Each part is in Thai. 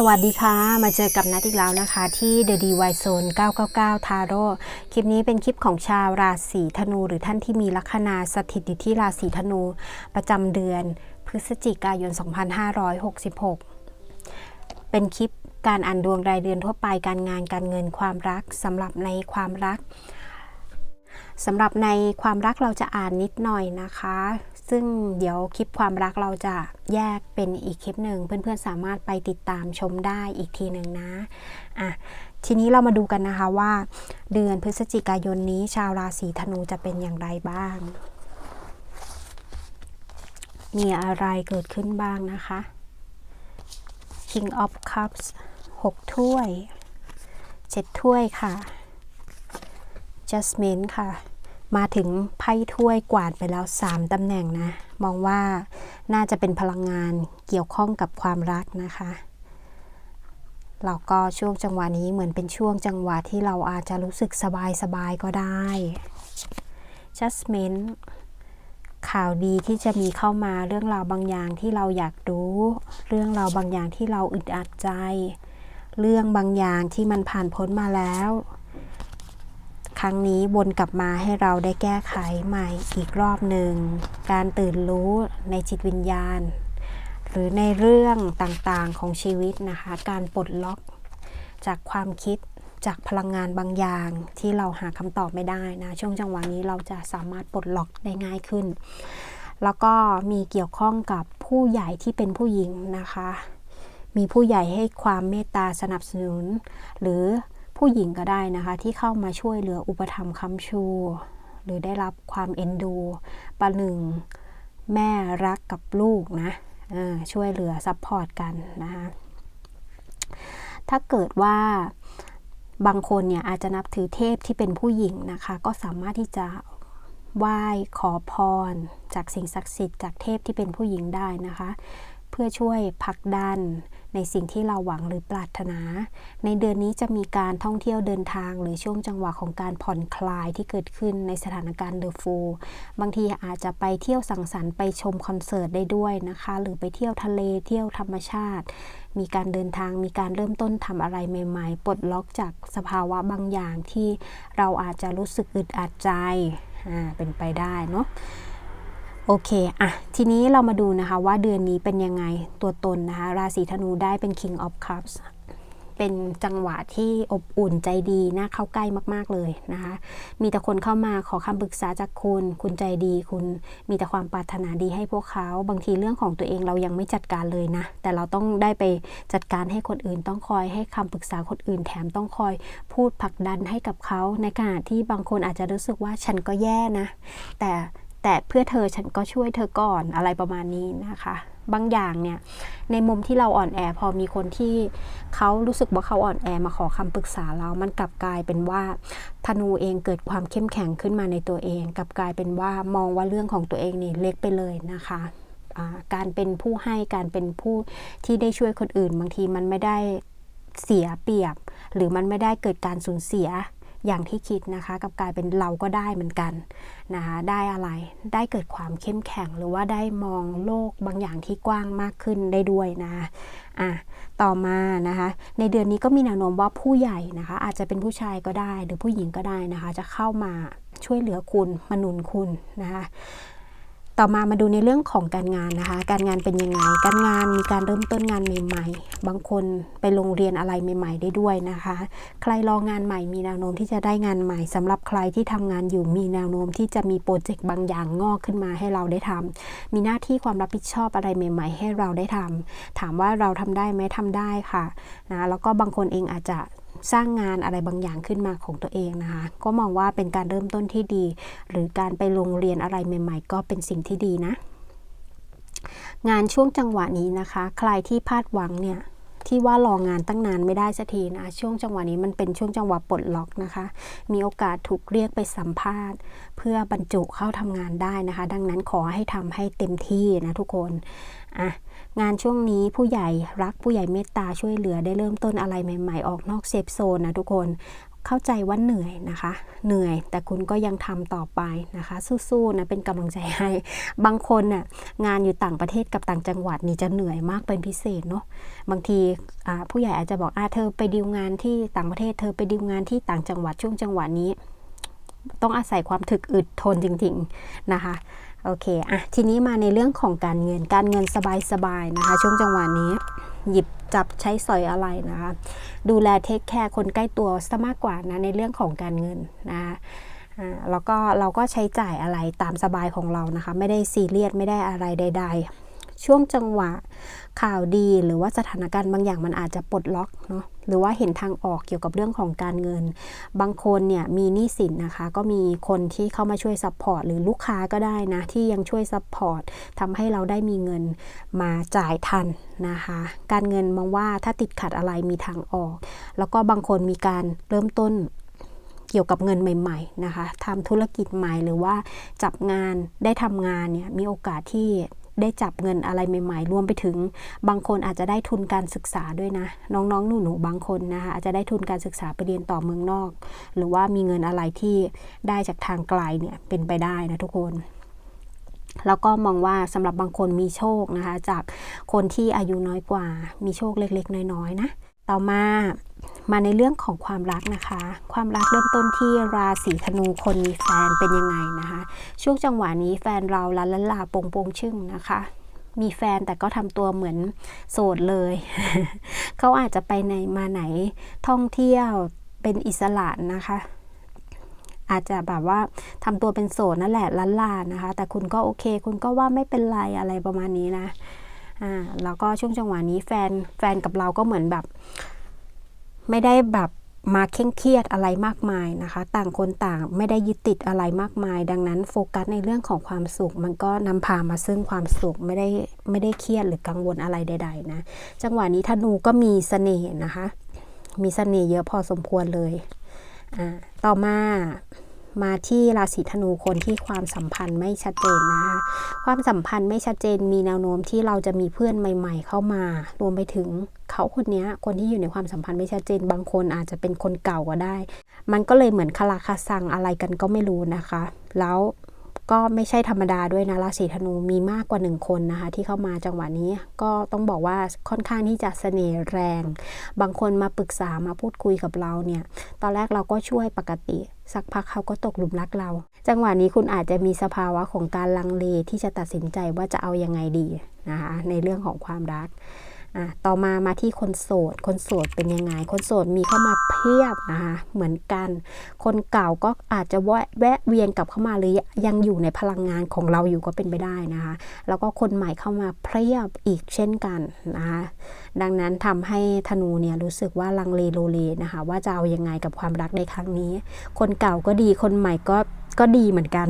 สวัสดีค่ะ มาเจอกับนัดอีกแล้วนะคะที่ The DY Zone 999 Taro คลิปนี้เป็นคลิปของชาวราศีธนู หรือท่านที่มีลัคนาสถิตอยู่ที่ราศีธนู ประจำเดือนพฤศจิกายน 2566 เป็นคลิปการอ่านดวงรายเดือนทั่วไปการงานการเงินความรักสำหรับในความรัก สำหรับในความรักเราจะอ่านนิดหน่อยนะคะ ซึ่งเดี๋ยวคลิปความรักเราจะแยกเป็นอีกคลิปหนึ่งเพื่อนๆสามารถไปติดตามชมได้อีกทีหนึ่งนะอะทีนี้เรามาดูกันนะคะว่า เดือนพฤศจิกายนนี้ชาวราศีธนูจะเป็นอย่างไรบ้าง มีอะไรเกิดขึ้นบ้างนะคะ King of Cups 6 ถ้วย 7 ถ้วยค่ะ Jasmine ค่ะ มาถึงไพ่ถ้วยกวาดไปแล้ว 3ตำแหน่งนะ มองว่าน่าจะเป็นพลังงานเกี่ยวข้องกับความรักนะคะเราก็ช่วงจังหวะนี้เหมือนเป็นช่วงจังหวะที่เราอาจจะรู้สึกสบายสบายก็ได้ Jasmine ข่าวดีที่จะมีเข้ามาเรื่องราวบางอย่างที่เราอยากรู้ เรื่องราวบางอย่างที่เราอึดอัดใจ เรื่องบางอย่างที่มันผ่านพ้นมาแล้ว ครั้งนี้วนกลับมาให้เราได้แก้ไขใหม่อีกรอบหนึ่ง การตื่นรู้ในจิตวิญญาณ หรือในเรื่องต่างๆของชีวิตนะคะ การปลดล็อกจากความคิดจากพลังงานบางอย่างที่เราหาคำตอบไม่ได้นะ ช่วงจังหวะนี้เราจะสามารถปลดล็อกได้ง่ายขึ้น แล้วก็มีเกี่ยวข้องกับผู้ใหญ่ที่เป็นผู้หญิงนะคะ มีผู้ใหญ่ให้ความเมตตาสนับสนุน หรือ ผู้หญิงก็ได้นะคะ ที่เข้ามาช่วยเหลืออุปถัมภ์คำชู หรือได้รับความเอ็นดูประหนึ่งแม่รักกับลูกนะช่วยเหลือซัพพอร์ตกันนะคะถ้าเกิดว่าบางคนเนี่ยอาจจะนับถือเทพที่เป็นผู้หญิงนะคะ ก็สามารถที่จะไหว้ขอพร จากสิ่งศักดิ์สิทธิ์จากเทพที่เป็นผู้หญิงได้นะคะ เพื่อช่วยผลักดันในสิ่งที่เราหวังหรือปรารถนา ในเดือนนี้จะมีการท่องเที่ยวเดินทาง หรือช่วงจังหวะของการผ่อนคลายที่เกิดขึ้นในสถานการณ์เดอะฟูลบางทีอาจจะไปเที่ยวสังสรรค์ไปชมคอนเสิร์ตได้ด้วยนะคะ หรือไปเที่ยวทะเลเที่ยวธรรมชาติ มีการเดินทางมีการเริ่มต้นทำอะไรใหม่ ๆ ปลดล็อกจากสภาวะบางอย่างที่เราอาจจะรู้สึกอึดอัดใจ อ่า เป็นไปได้เนาะ โอเคอะทีนี้เรามาดูนะคะว่าเดือนนี้เป็นยังไงตัวตนนะคะ ราศีธนูได้เป็น King of Cups เป็นจังหวะที่อบอุ่นใจดีน่าเข้าใกล้มาก ๆ เลยนะคะ มีแต่คนเข้ามาขอคำปรึกษาจากคุณ คุณใจดี คุณมีแต่ความปรารถนาดีให้พวกเขา บางทีเรื่องของตัวเองเรายังไม่จัดการเลยนะ แต่เราต้องได้ไปจัดการให้คนอื่น ต้องคอยให้คำปรึกษาคนอื่น แถมต้องคอยพูดผลักดันให้กับเขา ในขณะที่บางคนอาจจะรู้สึกว่าฉันก็แย่นะ แต่ แต่เพื่อเธอฉันก็ช่วยเธอก่อนอะไรประมาณนี้นะคะ บางอย่างเนี่ยในมุมที่เราอ่อนแอพอมีคนที่เขารู้สึกว่าเขาอ่อนแอมาขอคำปรึกษาเรา มันกลับกลายเป็นว่าธนูเองเกิดความเข้มแข็งขึ้นมาในตัวเอง กลับกลายเป็นว่ามองว่าเรื่องของตัวเองนี่เล็กไปเลยนะคะการเป็นผู้ให้การเป็นผู้ที่ได้ช่วยคนอื่น บางทีมันไม่ได้เสียเปรียบ หรือมันไม่ได้เกิดการสูญเสีย อย่างที่คิดนะคะกับกลายเป็นเราก็ได้เหมือนกันนะคะได้อะไรได้เกิดความเข้มแข็งหรือว่าได้มองโลกบางอย่างที่กว้างมากขึ้นได้ด้วยนะคะอะต่อมานะคะในเดือนนี้ก็มีแนวโน้มว่าผู้ใหญ่นะคะอาจจะเป็นผู้ชายก็ได้หรือผู้หญิงก็ได้นะคะจะเข้ามาช่วยเหลือคุณมาหนุนคุณนะคะ ต่อมามาดูในเรื่องของการงานนะคะ การงานเป็นยังไง การงานมีการเริ่มต้นงานใหม่ ๆ บางคนไปโรงเรียนอะไรใหม่ ๆ ได้ด้วยนะคะ ใครรองานใหม่มีแนวโน้มที่จะได้งานใหม่สำหรับใครที่ทำงานอยู่มีแนวโน้มที่จะมีโปรเจกต์บางอย่างงอกขึ้นมาให้เราได้ทำมีหน้าที่ความรับผิดชอบอะไรใหม่ ๆ ให้เราได้ทำถามว่าเราทำได้ไหมทำได้ค่ะนะแล้วก็บางคนเองอาจจะ สร้างงานอะไรบางอย่างขึ้นมาของตัวเองนะคะ ก็มองว่าเป็นการเริ่มต้นที่ดี หรือการไปโรงเรียนอะไรใหม่ ๆ ก็เป็นสิ่งที่ดีนะ งานช่วงจังหวะนี้นะคะ ใครที่พลาดหวังเนี่ยที่ว่ารองานตั้งนานไม่ได้สักทีนะช่วงจังหวะนี้มันเป็นช่วงจังหวะปลดล็อกนะคะ มีโอกาสถูกเรียกไปสัมภาษณ์ เพื่อบรรจุเข้าทำงานได้นะคะ ดังนั้นขอให้ทำให้เต็มที่นะทุกคนอะ งานช่วงนี้ผู้ใหญ่รักผู้ใหญ่เมตตาช่วยเหลือได้เริ่มต้นอะไรใหม่ ๆ ออกนอกเซฟโซนนะทุกคนเข้าใจว่าเหนื่อยนะคะ เหนื่อยแต่คุณก็ยังทำต่อไปนะคะ สู้ๆนะเป็นกำลังใจให้ บางคนน่ะงานอยู่ต่างประเทศกับต่างจังหวัดนี่จะเหนื่อยมากเป็นพิเศษเนาะบางทีผู้ใหญ่อาจจะบอกอ่าเธอไปดีลงานที่ต่างประเทศ เธอไปดีลงานที่ต่างจังหวัดช่วงจังหวะนี้ ต้องอาศัยความถึกอึดทนจริง ๆนะคะ โอเคอะทีนี้มาในเรื่องของการเงิน การเงินสบายๆนะคะ ช่วงจังหวะนี้ หยิบจับใช้สอยอะไรนะคะ ดูแลเทคแคร์คนใกล้ตัวซะมากกว่านะในเรื่องของการเงินนะคะอ่าแล้วก็เราก็ใช้จ่ายอะไรตามสบายของเรานะคะ ไม่ได้ซีเรียสไม่ได้อะไรใด ๆ ช่วงจังหวะข่าวดี หรือว่าสถานการณ์บางอย่างมันอาจจะปลดล็อกเนาะหรือว่าเห็นทางออกเกี่ยวกับเรื่องของการเงิน บางคนเนี่ยมีหนี้สินนะคะ ก็มีคนที่เข้ามาช่วยซัพพอร์ตหรือลูกค้าก็ได้นะ ที่ยังช่วยซัพพอร์ตทำให้เราได้มีเงินมาจ่ายทันนะคะ การเงินมองว่าถ้าติดขัดอะไรมีทางออก แล้วก็บางคนมีการเริ่มต้นเกี่ยวกับเงินใหม่ๆนะคะทำธุรกิจใหม่หรือว่าจับงานได้ทำงานเนี่ยมีโอกาสที่ ได้จับเงินอะไรใหม่ๆ รวมไปถึงบางคนอาจจะได้ทุนการศึกษาด้วยนะ น้องๆ หนูๆ บางคนนะคะอาจจะได้ทุนการศึกษาไปเรียนต่อเมืองนอก หรือว่ามีเงินอะไรที่ได้จากทางไกลเนี่ยเป็นไปได้นะทุกคนแล้วก็มองว่าสำหรับบางคนมีโชคนะคะ จากคนที่อายุน้อยกว่า มีโชคเล็กๆ น้อยๆนะ ต่อมามาในเรื่องของความรักนะคะ ความรักเริ่มต้นที่ราศีธนูคนมีแฟนเป็นยังไงนะคะ ช่วงจังหวะนี้แฟนเราลันลันลาโปงโปงชึ่งนะคะ มีแฟนแต่ก็ทำตัวเหมือนโสดเลย เขาอาจจะไปในมาไหนท่องเที่ยวเป็นอิสระนะคะ อาจจะแบบว่าทำตัวเป็นโสดนั่นแหละลันลานะคะ แต่คุณก็โอเค คุณก็ว่าไม่เป็นไรอะไรประมาณนี้นะ อ่าแล้วก็ช่วงจังหวะนี้แฟนแฟนกับเราก็เหมือนแบบ ไม่ได้แบบมาเคร่งเครียดอะไรมากมายนะคะ ต่างคนต่างไม่ได้ยึดติดอะไรมากมาย ดังนั้นโฟกัสในเรื่องของความสุข มันก็นำพามาซึ่งความสุขไม่ได้ไม่ได้เครียดหรือกังวลอะไรใด ๆ นะ จังหวะนี้ธนูก็มีเสน่ห์นะคะ มีเสน่ห์เยอะพอสมควรเลย อ่า ต่อมา มาที่ราศีธนูคนที่ความสัมพันธ์ไม่ชัดเจนนะคะความสัมพันธ์ไม่ชัดเจนมีแนวโน้มที่เราจะมีเพื่อนใหม่ ๆ เข้ามา รวมไปถึงเขาคนนี้คนที่อยู่ในความสัมพันธ์ไม่ชัดเจน บางคนอาจจะเป็นคนเก่าก็ได้ มันก็เลยเหมือนคลาคาซังอะไรกันก็ไม่รู้นะคะ แล้ว ก็ไม่ใช่ธรรมดาด้วยนะราศีธนูมีมากกว่าหนึ่งคนนะคะ ที่เข้ามาจังหวะนี้ก็ต้องบอกว่าค่อนข้างที่จะเสน่ห์แรง บางคนมาปรึกษามาพูดคุยกับเราเนี่ย ตอนแรกเราก็ช่วยปกติ สักพักเขาก็ตกหลุมรักเรา จังหวะนี้คุณอาจจะมีสภาวะของการลังเลที่จะตัดสินใจว่าจะเอายังไงดีนะคะในเรื่องของความรัก อะต่อมามาที่คนโสด คนโสดเป็นยังไง คนโสดมีเข้ามาเพียบนะคะเหมือนกัน คนเก่าก็อาจจะแวะแวะเวียนกลับเข้ามาหรือยังอยู่ในพลังงานของเราอยู่ก็เป็นไปได้นะคะ แล้วก็คนใหม่เข้ามาเพียบอีกเช่นกันนะคะดังนั้นทำให้ธนูเนี่ยรู้สึกว่าลังเลโลเลนะคะว่าจะเอายังไงกับความรักในครั้งนี้ คนเก่าก็ดีคนใหม่ก็ก็ดีเหมือนกัน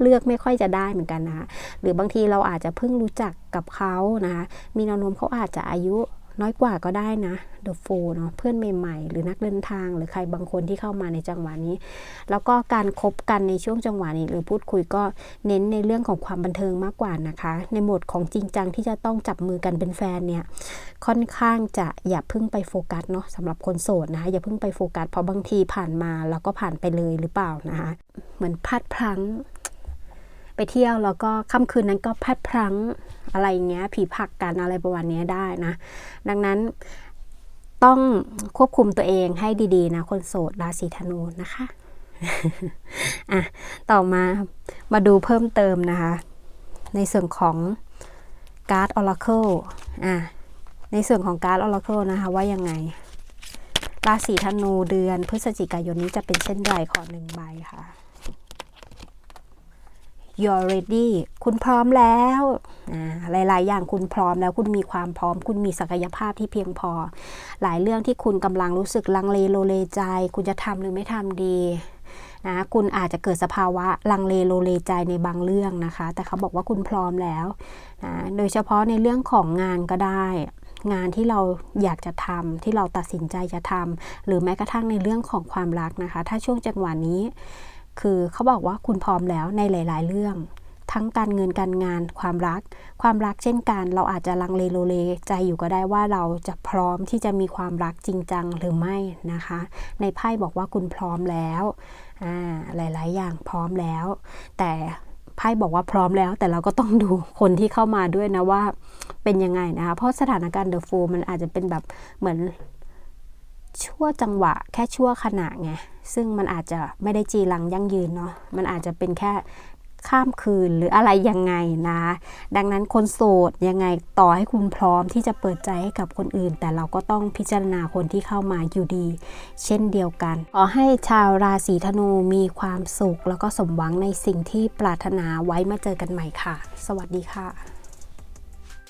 เลือกไม่ค่อยจะได้เหมือนกันนะคะหรือบางทีเราอาจจะเพิ่งรู้จักกับเขานะคะมีแนวโน้มเขาอาจจะอายุน้อยกว่าก็ได้นะ The f o o เนาะเพื่อนใหม่ๆ หรือนักเดินทาง หรือใครบางคนที่เข้ามาในจังหวะนี้ แล้วก็การคบกันในช่วงจังหวะนี้ หรือพูดคุยก็เน้นในเรื่องของความบันเทิงมากกว่านะคะ ในโหมดของจริงจังที่จะต้องจับมือกันเป็นแฟนเนี่ยค่อนข้างจะอย่าเพิ่งไปโฟกัสเนาะสำหรับคนโสดนะคะอย่าเพิ่งไปโฟกัสเพราะบางทีผ่านมาแล้วก็ผ่านไปเลยหรือเปล่านะคะเหมือนพลาดพลั้ง ไปเที่ยวแล้วก็ค่ำคืนนั้นก็พลัดพลั้งอะไรอย่างเงี้ย ผีผักกันอะไรประมาณนี้ได้นะ ดังนั้นต้องควบคุมตัวเองให้ดีๆนะ คนโสดราศีธนูนะคะอะต่อมามาดูเพิ่มเติมนะคะ ในส่วนของการ์ดออราเคิลอะในส่วนของการ์ดออราเคิลนะคะว่ายังไง ราศีธนูเดือนพฤศจิกายนนี้จะเป็นเช่นไรขอหนึ่งใบค่ะ you're ready คุณพร้อมแล้วหลาย ๆ อย่างคุณพร้อมแล้ว คุณมีความพร้อม คุณมีศักยภาพที่เพียงพอ หลายเรื่องที่คุณกำลังรู้สึกลังเลโลเลใจ คุณจะทำหรือไม่ทำดีนะคุณอาจจะเกิดสภาวะลังเลโลเลใจในบางเรื่องนะคะ แต่เขาบอกว่าคุณพร้อมแล้วนะโดยเฉพาะในเรื่องของงานก็ได้ งานที่เราอยากจะทำที่เราตัดสินใจจะทำหรือแม้กระทั่งในเรื่องของความรักนะคะ ถ้าช่วงจังหวะนี้ คือเขาบอกว่าคุณพร้อมแล้วในหลาย ๆ เรื่อง ทั้งการเงินการงานความรัก ความรักเช่นกันเราอาจจะลังเลโลเลใจอยู่ก็ได้ว่าเราจะพร้อมที่จะมีความรักจริงจังหรือไม่นะคะ ในไพ่บอกว่าคุณพร้อมแล้วหลาย ๆ อย่างพร้อมแล้ว แต่ไพ่บอกว่าพร้อมแล้ว แต่เราก็ต้องดูคนที่เข้ามาด้วยนะว่าเป็นยังไงนะคะเพราะสถานการณ์เดอะฟูมันอาจจะเป็นแบบเหมือน ชั่วจังหวะ แค่ชั่วขณะไงซึ่งมันอาจจะไม่ได้จีรังยั่งยืนเนาะมันอาจจะเป็นแค่ข้ามคืนหรืออะไรยังไงนะ ดังนั้นคนโสดยังไงต่อให้คุณพร้อมที่จะเปิดใจให้กับคนอื่น แต่เราก็ต้องพิจารณาคนที่เข้ามาอยู่ดี เช่นเดียวกันขอให้ชาวราศีธนูมีความสุข แล้วก็สมหวังในสิ่งที่ปรารถนาไว้มาเจอกันใหม่ค่ะ สวัสดีค่ะ